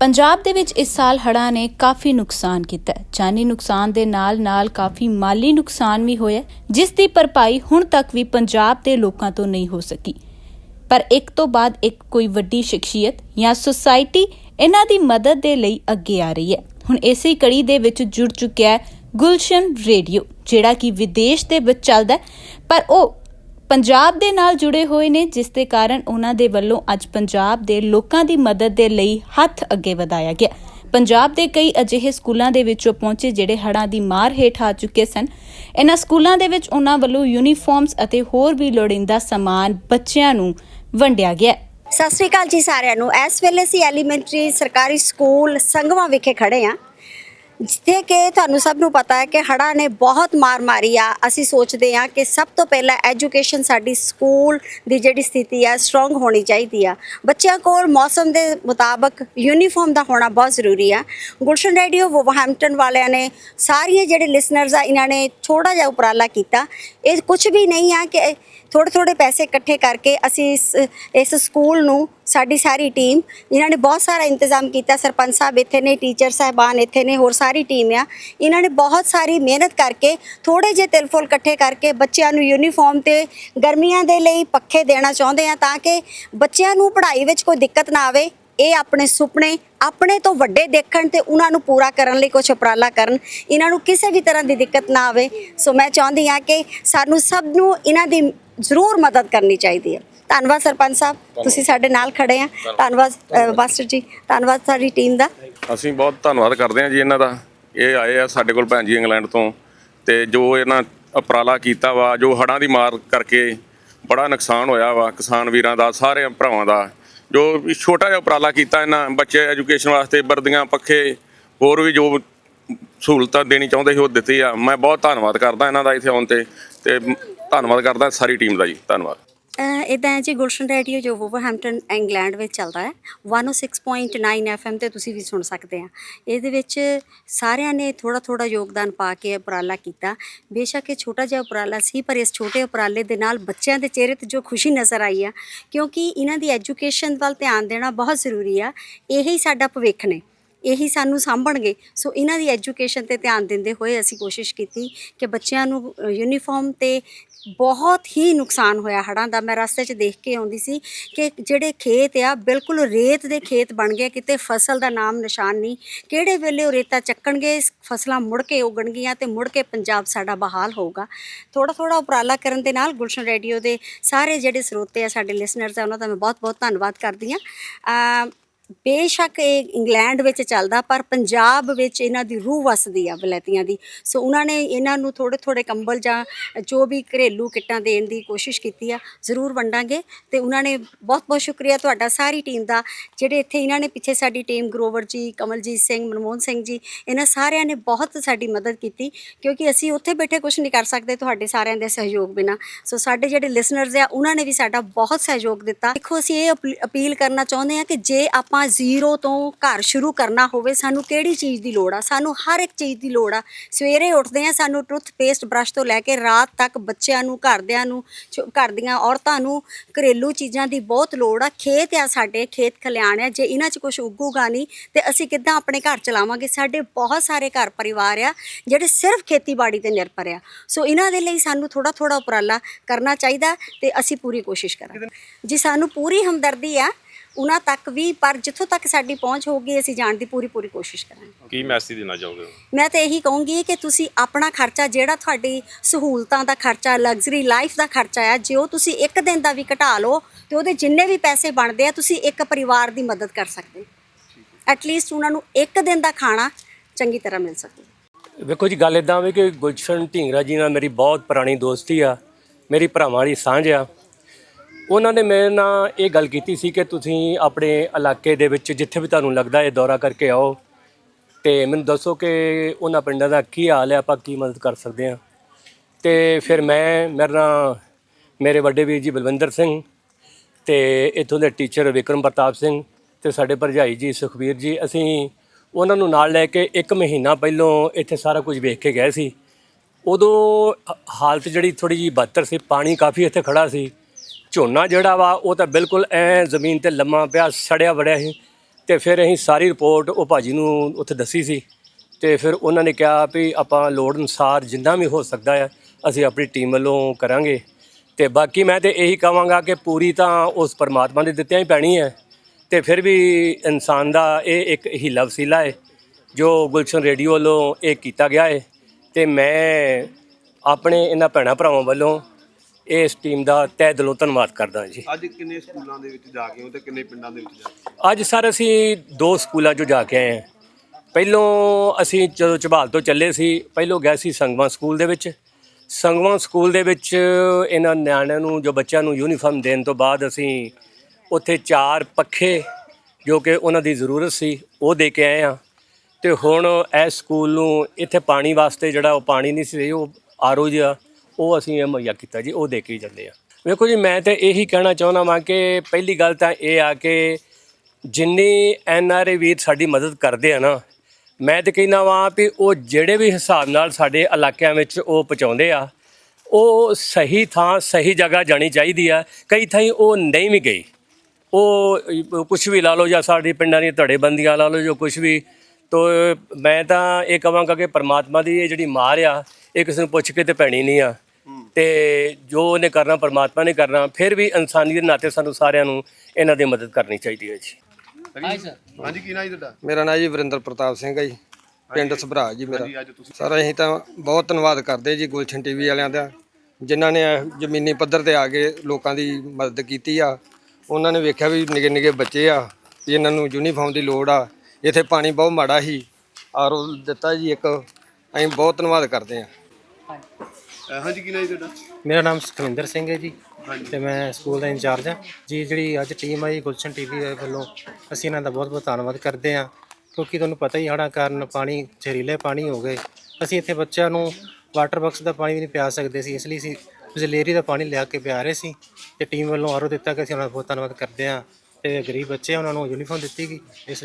ਪੰਜਾਬ ਦੇ ਵਿੱਚ ਇਸ ਸਾਲ ਹੜ੍ਹਾਂ ਨੇ ਕਾਫੀ ਨੁਕਸਾਨ ਕੀਤਾ ਹੈ। ਜਾਨੀ ਨੁਕਸਾਨ ਦੇ ਨਾਲ-ਨਾਲ ਕਾਫੀ ਮਾਲੀ ਨੁਕਸਾਨ ਵੀ ਹੋਇਆ ਜਿਸ ਦੀ ਭਰਪਾਈ ਹੁਣ ਤੱਕ ਵੀ ਪੰਜਾਬ ਦੇ ਲੋਕਾਂ ਤੋਂ ਨਹੀਂ ਹੋ ਸਕੀ। ਪਰ ਇੱਕ ਤੋਂ ਬਾਅਦ ਇੱਕ ਕੋਈ ਵੱਡੀ ਸ਼ਖਸੀਅਤ ਜਾਂ ਸੁਸਾਇਟੀ ਇਹਨਾਂ ਦੀ ਮਦਦ ਦੇ ਲਈ ਅੱਗੇ ਆ ਰਹੀ ਹੈ। ਹੁਣ ਇਸੇ ਕੜੀ ਦੇ ਵਿੱਚ ਜੁੜ ਚੁੱਕਿਆ ਹੈ ਗੁਲਸ਼ਨ ਰੇਡੀਓ ਜਿਹੜਾ ਕਿ ਵਿਦੇਸ਼ ਦੇ ਵਿੱਚ ਚੱਲਦਾ ਹੈ, ਪਰ ਉਹ ਪੰਜਾਬ ਦੇ ਨਾਲ ਜੁੜੇ ਹੋਏ ਨੇ, ਜਿਸ ਦੇ ਕਾਰਨ ਉਹਨਾਂ ਦੇ ਵੱਲੋਂ ਅੱਜ ਪੰਜਾਬ ਦੇ ਲੋਕਾਂ ਦੀ ਮਦਦ ਦੇ ਲਈ ਹੱਥ ਅੱਗੇ ਵਧਾਇਆ ਗਿਆ। ਪੰਜਾਬ ਦੇ ਕਈ ਅਜਿਹੇ ਸਕੂਲਾਂ ਦੇ ਵਿੱਚੋਂ ਪਹੁੰਚੇ ਜਿਹੜੇ ਹੜ੍ਹਾਂ ਦੀ ਮਾਰ ਹੇਠ ਆ ਚੁੱਕੇ ਸਨ। ਇਹਨਾਂ ਸਕੂਲਾਂ ਦੇ ਵਿੱਚ ਉਹਨਾਂ ਵੱਲੋਂ ਯੂਨੀਫਾਰਮਸ ਅਤੇ ਹੋਰ ਵੀ ਲੋੜੀਂਦਾ ਸਮਾਨ ਬੱਚਿਆਂ ਨੂੰ ਵੰਡਿਆ ਗਿਆ। ਸਤਿ ਸ੍ਰੀ ਅਕਾਲ ਜੀ ਸਾਰਿਆਂ ਨੂੰ। ਇਸ ਵੇਲੇ ਅਸੀਂ ਐਲੀਮੈਂਟਰੀ ਸਰਕਾਰੀ ਸਕੂਲ ਸੰਗਵਾ ਵਿਖੇ ਖੜੇ ਆ ਜਿੱਥੇ ਕਿ ਤੁਹਾਨੂੰ ਸਭ ਨੂੰ ਪਤਾ ਹੈ ਕਿ ਹੜ੍ਹਾਂ ਨੇ ਬਹੁਤ ਮਾਰ ਮਾਰੀ ਆ। ਅਸੀਂ ਸੋਚਦੇ ਆ ਕਿ ਸਭ ਤੋਂ ਪਹਿਲਾਂ ਐਜੂਕੇਸ਼ਨ ਸਾਡੀ ਸਕੂਲ ਦੀ ਜਿਹੜੀ ਸਥਿਤੀ ਆ ਸਟਰੋਂਗ ਹੋਣੀ ਚਾਹੀਦੀ ਆ। ਬੱਚਿਆਂ ਕੋਲ ਮੌਸਮ ਦੇ ਮੁਤਾਬਕ ਯੂਨੀਫਾਰਮ ਦਾ ਹੋਣਾ ਬਹੁਤ ਜ਼ਰੂਰੀ ਆ। ਗੁਲਸ਼ਨ ਰੇਡੀਓ ਵੋਵਹੈਂਪਟਨ ਵਾਲਿਆਂ ਨੇ ਸਾਰੀਆਂ ਜਿਹੜੇ ਲਿਸਨਰਸ ਆ, ਇਹਨਾਂ ਨੇ ਥੋੜਾ ਜਿਹਾ ਉਪਰਾਲਾ ਕੀਤਾ। ਇਹ ਕੁਝ ਵੀ ਨਹੀਂ ਆ ਕਿ ਥੋੜੇ ਥੋੜੇ ਪੈਸੇ ਇਕੱਠੇ ਕਰਕੇ ਅਸੀਂ ਇਸ ਇਸ ਸਕੂਲ ਨੂੰ ਸਾਡੀ ਸਾਰੀ ਟੀਮ, ਜਿਨ੍ਹਾਂ ਨੇ ਬਹੁਤ ਸਾਰਾ ਇੰਤਜ਼ਾਮ ਕੀਤਾ, ਸਰਪੰਚ ਸਾਹਿਬ ਇੱਥੇ ਨੇ, ਟੀਚਰ ਸਾਹਿਬਾਨ ਇੱਥੇ ਨੇ, ਹੋਰ ਸਾਰੀ ਟੀਮ ਆ। ਇਹਨਾਂ ਨੇ ਬਹੁਤ ਸਾਰੀ ਮਿਹਨਤ ਕਰਕੇ ਥੋੜੇ ਜਿਹੇ ਤਿਲ ਫੁੱਲ ਇਕੱਠੇ ਕਰਕੇ ਬੱਚਿਆਂ ਨੂੰ ਯੂਨੀਫਾਰਮ ਤੇ ਗਰਮੀਆਂ ਦੇ ਲਈ ਪੱਖੇ ਦੇਣਾ ਚਾਹੁੰਦੇ ਆ ਤਾਂ ਕਿ ਬੱਚਿਆਂ ਨੂੰ ਪੜ੍ਹਾਈ ਵਿੱਚ ਕੋਈ ਦਿੱਕਤ ਨਾ ਆਵੇ। ਇਹ ਆਪਣੇ ਸੁਪਨੇ, ਆਪਣੇ ਤੋਂ ਵੱਡੇ ਦੇਖਣ ਤੇ ਉਹਨਾਂ ਨੂੰ ਪੂਰਾ ਕਰਨ ਲਈ ਕੁਝ ਉਪਰਾਲਾ ਕਰਨ। ਇਹਨਾਂ ਨੂੰ ਕਿਸੇ ਵੀ ਤਰ੍ਹਾਂ ਦੀ ਦਿੱਕਤ ਨਾ ਆਵੇ। ਸੋ ਮੈਂ ਚਾਹੁੰਦੀ ਹਾਂ ਕਿ ਸਾਨੂੰ ਸਭ ਨੂੰ ਇਹਨਾਂ ਦੀ ਜ਼ਰੂਰ ਮਦਦ ਕਰਨੀ ਚਾਹੀਦੀ ਹੈ। ਧੰਨਵਾਦ ਸਰਪੰਚ ਸਾਹਿਬ ਤੁਸੀਂ ਸਾਡੇ ਨਾਲ ਖੜੇ ਆ। ਧੰਨਵਾਦ। ਅ, ਮਾਸਟਰ ਜੀ ਧੰਨਵਾਦ ਸਾਡੀ ਟੀਮ ਦਾ। ਅਸੀਂ ਬਹੁਤ ਧੰਨਵਾਦ ਕਰਦੇ ਹਾਂ ਜੀ ਇਹਨਾਂ ਦਾ। ਇਹ ਆਏ ਆ ਸਾਡੇ ਕੋਲ ਭੈਣ ਜੀ ਇੰਗਲੈਂਡ ਤੋਂ ਤੇ ਜੋ ਇਹਨਾਂ ਉਪਰਾਲਾ ਕੀਤਾ ਵਾ ਜੋ ਹੜਾਂ ਦੀ ਮਾਰ ਕਰਕੇ ਬੜਾ ਨੁਕਸਾਨ ਹੋਇਆ ਵਾ ਕਿਸਾਨ ਵੀਰਾਂ ਦਾ ਸਾਰੇ ਭਰਾਵਾਂ ਦਾ। ਜੋ ਵੀ ਛੋਟਾ ਜਿਹਾ ਉਪਰਾਲਾ ਕੀਤਾ ਇਹਨਾਂ ਬੱਚੇ ਐਜੂਕੇਸ਼ਨ ਵਾਸਤੇ ਵਰਦੀਆਂ ਪੱਖੇ ਹੋਰ ਵੀ ਜੋ ਸਹੂਲਤਾਂ ਦੇਣੀ ਚਾਹੁੰਦੇ ਸੀ ਉਹ ਦਿੱਤੀ ਆ। ਮੈਂ ਬਹੁਤ ਧੰਨਵਾਦ ਕਰਦਾ ਇਹਨਾਂ ਦਾ ਇੱਥੇ ਆਉਣ ਤੇ ਤੇ ਧੰਨਵਾਦ ਕਰਦਾ ਸਾਰੀ ਟੀਮ ਦਾ ਜੀ, ਧੰਨਵਾਦ। ਇਦਾਂ ਹੈ ਜੀ, ਗੁਲਸ਼ਨ ਰੇਡੀਓ ਜੋ ਵੋਵਰਹੈਂਪਟਨ ਇੰਗਲੈਂਡ ਵਿੱਚ ਚੱਲਦਾ ਹੈ। 106.9 FM ਤੇ ਤੁਸੀਂ ਵੀ ਸੁਣ ਸਕਦੇ ਆ ਇਹਦੇ ਵਿੱਚ ਸਾਰਿਆਂ ਨੇ ਥੋੜਾ ਥੋੜਾ ਯੋਗਦਾਨ ਪਾ ਕੇ ਉਪਰਾਲਾ ਕੀਤਾ। ਬੇਸ਼ੱਕ ਇਹ ਛੋਟਾ ਜਿਹਾ ਉਪਰਾਲਾ ਸੀ, ਪਰ ਇਸ ਛੋਟੇ ਉਪਰਾਲੇ ਦੇ ਨਾਲ ਬੱਚਿਆਂ ਦੇ ਚਿਹਰੇ ਤੇ ਜੋ ਖੁਸ਼ੀ ਨਜ਼ਰ ਆਈ ਆ, ਕਿਉਂਕਿ ਇਹਨਾਂ ਦੀ ਐਜੂਕੇਸ਼ਨ ਵੱਲ ਧਿਆਨ ਦੇਣਾ ਬਹੁਤ ਜ਼ਰੂਰੀ ਆ। ਇਹੀ ਸਾਡਾ ਭਵਿੱਖ ਨੇ। ਇਹੀ ਸਾਨੂੰ ਸਾਂਭਣਗੇ। ਸੋ ਇਹਨਾਂ ਦੀ ਐਜੂਕੇਸ਼ਨ ਤੇ ਧਿਆਨ ਦਿੰਦੇ ਹੋਏ ਅਸੀਂ ਕੋਸ਼ਿਸ਼ ਕੀਤੀ ਕਿ ਬੱਚਿਆਂ ਨੂੰ ਅ, ਯੂਨੀਫਾਰਮ ਤੇ ਬਹੁਤ ਹੀ ਨੁਕਸਾਨ ਹੋਇਆ ਹੜ੍ਹਾਂ ਦਾ। ਮੈਂ ਰਸਤੇ 'ਚ ਦੇਖ ਕੇ ਆਉਂਦੀ ਸੀ ਕਿ ਜਿਹੜੇ ਖੇਤ ਆ ਬਿਲਕੁਲ ਰੇਤ ਦੇ ਖੇਤ ਬਣ ਗਏ ਕਿਤੇ ਫਸਲ ਦਾ ਨਾਮ ਨਿਸ਼ਾਨ ਨਹੀਂ। ਕਿਹੜੇ ਵੇਲੇ ਉਹ ਰੇਤਾ ਚੱਕਣਗੇ ਫਸਲਾਂ ਮੁੜ ਕੇ ਉਗਣਗੀਆਂ ਤੇ ਮੁੜ ਕੇ ਪੰਜਾਬ ਸਾਡਾ ਬਹਾਲ ਹੋਊਗਾ। ਥੋੜਾ ਥੋੜਾ ਉਪਰਾਲਾ ਕਰਨ ਦੇ ਨਾਲ ਗੁਲਸ਼ਨ ਰੇਡੀਓ ਦੇ ਸਾਰੇ ਜਿਹੜੇ ਸਰੋਤੇ ਆ ਸਾਡੇ ਲਿਸਨਰਸ ਆ ਉਹਨਾਂ ਦਾ ਮੈਂ ਬਹੁਤ ਬਹੁਤ ਧੰਨਵਾਦ ਕਰਦੀ ਆ ਬੇਸ਼ੱਕ ਇਹ ਇੰਗਲੈਂਡ ਵਿੱਚ ਚੱਲਦਾ, ਪਰ ਪੰਜਾਬ ਵਿੱਚ ਇਹਨਾਂ ਦੀ ਰੂਹ ਵਸਦੀ ਆ ਵਲੈਤੀਆਂ ਦੀ। ਸੋ ਉਹਨਾਂ ਨੇ ਇਹਨਾਂ ਨੂੰ ਥੋੜੇ ਥੋੜੇ ਕੰਬਲ ਜਾਂ ਜੋ ਵੀ ਘਰੇਲੂ ਕਿੱਟਾਂ ਦੇਣ ਦੀ ਕੋਸ਼ਿਸ਼ ਕੀਤੀ ਆ, ਜ਼ਰੂਰ ਵੰਡਾਂਗੇ। ਤੇ ਉਹਨਾਂ ਨੇ ਬਹੁਤ ਬਹੁਤ ਸ਼ੁਕਰੀਆ ਤੁਹਾਡਾ ਸਾਰੀ ਟੀਮ ਦਾ, ਜਿਹੜੇ ਇੱਥੇ ਇਹਨਾਂ ਨੇ ਪਿੱਛੇ ਸਾਡੀ ਟੀਮ ਗਰੋਵਰ ਜੀ, ਕਮਲਜੀਤ ਸਿੰਘ, ਮਨਮੋਹਨ ਸਿੰਘ ਜੀ, ਇਹਨਾਂ ਸਾਰਿਆਂ ਨੇ ਬਹੁਤ ਸਾਡੀ ਮਦਦ ਕੀਤੀ, ਕਿਉਂਕਿ ਅਸੀਂ ਉੱਥੇ ਬੈਠੇ ਕੁਝ ਨਹੀਂ ਕਰ ਸਕਦੇ ਤੁਹਾਡੇ ਸਾਰਿਆਂ ਦੇ ਸਹਿਯੋਗ ਬਿਨਾ। ਸੋ ਸਾਡੇ ਜਿਹੜੇ ਲਿਸਨਰਸ ਆ, ਉਹਨਾਂ ਨੇ ਵੀ ਸਾਡਾ ਬਹੁਤ ਸਹਿਯੋਗ ਦਿੱਤਾ। ਦੇਖੋ, ਅਸੀਂ ਇਹ ਅਪੀ- ਅਪੀਲ ਕਰਨਾ ਚਾਹੁੰਦੇ ਹਾਂ ਕਿ ਜੇ ਆਪਾਂ ਜ਼ੀਰੋ ਤੋਂ ਘਰ ਸ਼ੁਰੂ ਕਰਨਾ ਹੋਵੇ, ਸਾਨੂੰ ਕਿਹੜੀ ਚੀਜ਼ ਦੀ ਲੋੜ ਆ? ਸਾਨੂੰ ਹਰ ਇੱਕ ਚੀਜ਼ ਦੀ ਲੋੜ ਆ। ਸਵੇਰੇ ਉੱਠਦੇ ਆ ਸਾਨੂੰ ਟੁੱਥ ਪੇਸਟ ਬ੍ਰਸ਼ ਤੋਂ ਲੈ ਕੇ ਰਾਤ ਤੱਕ ਬੱਚਿਆਂ ਨੂੰ, ਘਰਦਿਆਂ ਨੂੰ, ਛੋ- ਘਰ ਦੀਆਂ ਔਰਤਾਂ ਨੂੰ ਘਰੇਲੂ ਚੀਜ਼ਾਂ ਦੀ ਬਹੁਤ ਲੋੜ ਆ। ਖੇਤ ਆ ਸਾਡੇ, ਖੇਤ ਖਲਿਆਣ ਆ। ਜੇ ਇਹਨਾਂ 'ਚ ਕੁਝ ਉੱਗੂਗਾ ਨਹੀਂ, ਤੇ ਅਸੀਂ ਕਿੱਦਾਂ ਆਪਣੇ ਘਰ ਚਲਾਵਾਂਗੇ? ਸਾਡੇ ਬਹੁਤ ਸਾਰੇ ਘਰ ਪਰਿਵਾਰ ਆ, ਜਿਹੜੇ ਸਿਰਫ ਖੇਤੀਬਾੜੀ ਤੇ ਨਿਰਭਰ ਆ। ਸੋ ਇਹਨਾਂ ਦੇ ਲਈ ਸਾਨੂੰ ਥੋੜਾ ਥੋੜਾ ਉਪਰਾਲਾ ਕਰਨਾ ਚਾਹੀਦਾ, ਤੇ ਅਸੀਂ ਪੂਰੀ ਕੋਸ਼ਿਸ਼ ਕਰਾਂਗੇ। ਜੀ, ਸਾਨੂੰ ਪੂਰੀ ਹਮਦਰਦੀ ਆ ਉਹਨਾਂ ਤੱਕ ਵੀ ਪਰ ਜਿੱਥੋਂ ਤੱਕ ਸਾਡੀ ਪਹੁੰਚ ਹੋਊਗੀ ਅਸੀਂ ਜਾਣ ਦੀ ਪੂਰੀ ਪੂਰੀ ਕੋਸ਼ਿਸ਼ ਕਰਾਂਗੇ। ਕੀ ਮੈਸੇਜ ਦੇਣਾ ਚਾਹੋਗੇ? ਮੈਂ ਤਾਂ ਇਹੀ ਕਹੂੰਗੀ ਕਿ ਤੁਸੀਂ ਆਪਣਾ ਖਰਚਾ ਜਿਹੜਾ ਤੁਹਾਡੀ ਸਹੂਲਤਾਂ ਦਾ ਖਰਚਾ ਲਗਜ਼ਰੀ ਲਾਈਫ ਦਾ ਖਰਚਾ ਆ ਜੇ ਉਹ ਤੁਸੀਂ ਇੱਕ ਦਿਨ ਦਾ ਵੀ ਘਟਾ ਲਓ ਤੇ ਉਹਦੇ ਜਿੰਨੇ ਵੀ ਪੈਸੇ ਬਣਦੇ ਆ ਤੁਸੀਂ ਇੱਕ ਪਰਿਵਾਰ ਦੀ ਮਦਦ ਕਰ ਸਕਦੇ ਐਟਲੀਸਟ ਉਹਨਾਂ ਨੂੰ ਇੱਕ ਦਿਨ ਦਾ ਖਾਣਾ ਚੰਗੀ ਤਰ੍ਹਾਂ ਮਿਲ ਸਕੇ। ਵੇਖੋ ਜੀ ਗੱਲ ਇਦਾਂ ਵੀ ਕਿ ਗੁਲਸ਼ਨ ਢੀਂਗਰਾ ਜੀ ਨਾਲ ਮੇਰੀ ਬਹੁਤ ਪੁਰਾਣੀ ਦੋਸਤੀ ਆ ਮੇਰੀ ਭਰਾਵਾਂ ਦੀ ਸਾਂਝ ਆ। ਉਹਨਾਂ ਨੇ ਮੇਰੇ ਨਾਲ ਇਹ ਗੱਲ ਕੀਤੀ ਸੀ ਕਿ ਤੁਸੀਂ ਆਪਣੇ ਇਲਾਕੇ ਦੇ ਵਿੱਚ ਜਿੱਥੇ ਵੀ ਤੁਹਾਨੂੰ ਲੱਗਦਾ ਇਹ ਦੌਰਾ ਕਰਕੇ ਆਓ ਤੇ ਮੈਨੂੰ ਦੱਸੋ ਕਿ ਉਹਨਾਂ ਪਿੰਡਾਂ ਦਾ ਕੀ ਹਾਲ ਹੈ, ਆਪਾਂ ਕੀ ਮਦਦ ਕਰ ਸਕਦੇ ਹਾਂ। ਤੇ ਫਿਰ ਮੈਂ, ਮੇਰੇ ਨਾਲ ਮੇਰੇ ਵੱਡੇ ਵੀਰ ਜੀ ਬਲਵਿੰਦਰ ਸਿੰਘ ਤੇ ਇੱਥੋਂ ਦੇ ਟੀਚਰ ਵਿਕਰਮ ਪ੍ਰਤਾਪ ਸਿੰਘ ਤੇ ਸਾਡੇ ਭਰਜਾਈ ਜੀ ਸੁਖਬੀਰ ਜੀ, ਅਸੀਂ ਉਹਨਾਂ ਨੂੰ ਨਾਲ ਲੈ ਕੇ ਇੱਕ ਮਹੀਨਾ ਪਹਿਲੋਂ ਇੱਥੇ ਸਾਰਾ ਕੁਝ ਵੇਖ ਕੇ ਗਏ ਸੀ। ਉਦੋਂ ਹਾਲਤ ਜਿਹੜੀ ਥੋੜੀ ਜੀ ਬਦਤਰ ਸੀ, ਪਾਣੀ ਕਾਫੀ ਇੱਥੇ ਖੜਾ ਸੀ। ਝੋਨਾ ਜਿਹੜਾ ਵਾ, ਉਹ ਤਾਂ ਬਿਲਕੁਲ ਐ ਜ਼ਮੀਨ ਤੇ ਲੰਮਾ ਪਿਆ, ਸੜਿਆ ਵੜਿਆ ਸੀ। ਤੇ ਫਿਰ ਅਸੀਂ ਸਾਰੀ ਰਿਪੋਰਟ ਉਹ ਭਾਜੀ ਨੂੰ ਉੱਥੇ ਦੱਸੀ ਸੀ। ਤੇ ਫਿਰ ਉਹਨਾਂ ਨੇ ਕਿਹਾ ਵੀ ਆਪਾਂ ਲੋੜ ਅਨੁਸਾਰ ਜਿੰਨਾ ਵੀ ਹੋ ਸਕਦਾ ਹੈ ਅਸੀਂ ਆਪਣੀ ਟੀਮ ਵੱਲੋਂ ਕਰਾਂਗੇ। ਤੇ ਬਾਕੀ ਮੈਂ ਤੇ ਇਹੀ ਕਹਾਂਗਾ ਕਿ ਪੂਰੀ ਤਾਂ ਉਸ ਪਰਮਾਤਮਾ ਦੇ ਦਿੱਤਿਆਂ ਹੀ ਪੈਣੀ ਹੈ ਤੇ ਫਿਰ ਵੀ ਇਨਸਾਨ ਦਾ ਇਹ ਇੱਕ ਹੀਲਾ ਵਸੀਲਾ ਹੈ ਜੋ ਗੁਲਸ਼ਨ ਰੇਡੀਓ ਵੱਲੋਂ ਇਹ ਕੀਤਾ ਗਿਆ ਹੈ ਤੇ ਮੈਂ ਆਪਣੇ ਇਹਨਾਂ ਭੈਣਾਂ ਭਰਾਵਾਂ ਵੱਲੋਂ ਇਸ ਟੀਮ ਦਾ ਤਹਿ ਦਿਲੋਂ ਧੰਨਵਾਦ ਕਰਦਾ ਜੀ। ਅੱਜ ਕਿੰਨੇ ਸਕੂਲਾਂ ਦੇ ਵਿੱਚ ਜਾ ਕੇ ਹੋ ਤੇ ਕਿੰਨੇ ਪਿੰਡਾਂ ਦੇ ਵਿੱਚ ਜਾ ਕੇ ਅੱਜ ਸਰ ਅਸੀਂ ਦੋ ਸਕੂਲਾਂ 'ਚੋਂ ਜਾ ਕੇ ਆਏ ਹਾਂ। ਪਹਿਲੋਂ ਅਸੀਂ ਜਦੋਂ ਝਬਾਲ ਤੋਂ ਚੱਲੇ ਸੀ ਪਹਿਲੋਂ ਗਏ ਸੀ ਸੰਗਵਾਂ ਸਕੂਲ ਦੇ ਵਿੱਚ। ਸੰਗਵਾਂ ਸਕੂਲ ਦੇ ਵਿੱਚ ਇਹਨਾਂ ਨਿਆਣਿਆਂ ਨੂੰ ਜੋ ਬੱਚਿਆਂ ਨੂੰ ਯੂਨੀਫਾਰਮ ਦੇਣ ਤੋਂ ਬਾਅਦ ਅਸੀਂ ਉੱਥੇ ਚਾਰ ਪੱਖੇ ਜੋ ਕਿ ਉਹਨਾਂ ਦੀ ਜ਼ਰੂਰਤ ਸੀ ਉਹ ਦੇ ਕੇ ਆਏ ਹਾਂ। ਤੇ ਹੁਣ ਇਸ ਸਕੂਲ ਨੂੰ ਇੱਥੇ ਪਾਣੀ ਵਾਸਤੇ ਜਿਹੜਾ ਉਹ ਪਾਣੀ ਨਹੀਂ ਸੀ ਉਹ ਆਰਓ ਜਿਹਾ ਉਹ ਅਸੀਂ ਇਹ ਮੁਹੱਈਆ ਕੀਤਾ ਜੀ, ਉਹ ਦੇ ਕੇ ਹੀ ਜਾਂਦੇ ਆ। ਵੇਖੋ ਜੀ, ਮੈਂ ਤੇ ਇਹੀ ਕਹਿਣਾ ਚਾਹੁੰਦਾ ਵਾਂ ਕਿ ਪਹਿਲੀ ਗੱਲ ਤਾਂ ਇਹ ਆ ਕਿ ਜਿੰਨੀ ਐਨ ਆਰ ਏ ਵੀਰ ਸਾਡੀ ਮਦਦ ਕਰਦੇ ਆ ਨਾ, ਮੈਂ ਤੇ ਕਹਿੰਦਾ ਵਾਂ ਵੀ ਉਹ ਜਿਹੜੇ ਵੀ ਹਿਸਾਬ ਨਾਲ ਸਾਡੇ ਇਲਾਕਿਆਂ ਵਿੱਚ ਉਹ ਪਹੁੰਚਾਉਂਦੇ ਆ, ਉਹ ਸਹੀ ਥਾਂ, ਸਹੀ ਜਗ੍ਹਾ ਜਾਣੀ ਚਾਹੀਦੀ ਆ। ਕਈ ਥਾਈਂ ਉਹ ਨਹੀਂ ਵੀ ਗਈ ਉਹ ਕੁਝ ਵੀ ਲਾ ਲਓ ਜਾਂ ਸਾਡੇ ਪਿੰਡਾਂ ਦੀਆਂ ਧੜੇਬੰਦੀਆਂ ਲਾ ਲਓ ਜੋ ਕੁਝ ਵੀ, ਤੋ ਮੈਂ ਤਾਂ ਇਹ ਕਹਾਂਗਾ ਕਿ ਪਰਮਾਤਮਾ ਦੀ ਇਹ ਜਿਹੜੀ ਮਾਰ ਆ, ਇਹ ਕਿਸੇ ਨੂੰ ਪੁੱਛ ਕੇ ਤੇ ਪੈਣੀ ਨਹੀਂ ਆ। ਤੇ ਜੋ ਉਹਨੇ ਕਰਨਾ ਪਰਮਾਤਮਾ ਨੇ ਕਰਨਾ ਫਿਰ ਵੀ ਇਨਸਾਨੀਅਤ ਦੇ ਨਾਤੇ ਸਾਨੂੰ ਸਾਰਿਆਂ ਨੂੰ ਇਹਨਾਂ ਦੀ ਮਦਦ ਕਰਨੀ ਚਾਹੀਦੀ ਹੈ ਜੀ। ਹਾਂਜੀ। ਕੀ ਨਾਂ ਜੀ ਤੁਹਾਡਾ? ਮੇਰਾ ਨਾਮ ਜੀ ਵਰਿੰਦਰ ਪ੍ਰਤਾਪ ਸਿੰਘ ਹੈ ਜੀ। ਪਿੰਡ ਸਭਰਾ ਜੀ ਮੇਰਾ। ਸਰ ਅਸੀਂ ਤਾਂ ਬਹੁਤ ਧੰਨਵਾਦ ਕਰਦੇ ਜੀ ਗੁਲਸ਼ਨ ਟੀਵੀ ਵਾਲਿਆਂ ਦਾ ਜਿਨ੍ਹਾਂ ਨੇ ਜ਼ਮੀਨੀ ਪੱਧਰ ਤੇ ਆ ਕੇ ਲੋਕਾਂ ਦੀ ਮਦਦ ਕੀਤੀ ਆ। ਉਹਨਾਂ ਨੇ ਵੇਖਿਆ ਵੀ ਨਿੱਕੇ ਨਿੱਕੇ ਬੱਚੇ ਆ ਵੀ ਇਹਨਾਂ ਨੂੰ ਯੂਨੀਫਾਰਮ ਦੀ ਲੋੜ ਆ। ਇੱਥੇ ਪਾਣੀ ਬਹੁਤ ਮਾੜਾ ਸੀ। ਆਰਓ ਦਿੱਤਾ ਜੀ ਇੱਕ। ਅਸੀਂ ਬਹੁਤ ਧੰਨਵਾਦ ਕਰਦੇ ਆ ਹਾਂਜੀ ਕੀ ਨਾਂ ਜੀ ਤੁਹਾਡਾ? ਮੇਰਾ ਨਾਮ ਸੁਖਵਿੰਦਰ ਸਿੰਘ ਹੈ ਜੀ ਤੇ ਮੈਂ ਸਕੂਲ ਦਾ ਇੰਚਾਰਜ ਹਾਂ। ਜੀ ਜਿਹੜੀ ਅੱਜ ਟੀਮ ਆਈ ਗੁਲਸ਼ਨ ਟੀਵੀ ਦੇ ਵੱਲੋਂ ਅਸੀਂ ਇਹਨਾਂ ਦਾ ਬਹੁਤ ਬਹੁਤ ਧੰਨਵਾਦ ਕਰਦੇ ਹਾਂ। ਕਿਉਂਕਿ ਤੁਹਾਨੂੰ ਪਤਾ ਹੀ ਹੜ੍ਹਾਂ ਕਾਰਨ ਪਾਣੀ ਜ਼ਹਿਰੀਲੇ ਪਾਣੀ ਹੋ ਗਏ। ਅਸੀਂ ਇੱਥੇ ਬੱਚਿਆਂ ਨੂੰ ਵਾਟਰ ਬਾਕਸ ਦਾ ਪਾਣੀ ਵੀ ਨਹੀਂ ਪਿਆ ਸਕਦੇ ਸੀ ਇਸ ਲਈ ਅਸੀਂ ਬਿਜਲੇਰੀ ਦਾ ਪਾਣੀ ਲਿਆ ਕੇ ਪਿਆ ਰਹੇ ਸੀ। ਤੇ ਟੀਮ ਵੱਲੋਂ ਆਰੋ ਦਿੱਤਾ ਕਿ ਅਸੀਂ ਉਹਨਾਂ ਦਾ ਬਹੁਤ ਧੰਨਵਾਦ ਕਰਦੇ ਹਾਂ। ਤੇ ਗਰੀਬ ਬੱਚੇ ਆ, ਉਹਨਾਂ ਨੂੰ ਯੂਨੀਫਾਰਮ ਦਿੱਤੀ ਗਈ। ਇਸ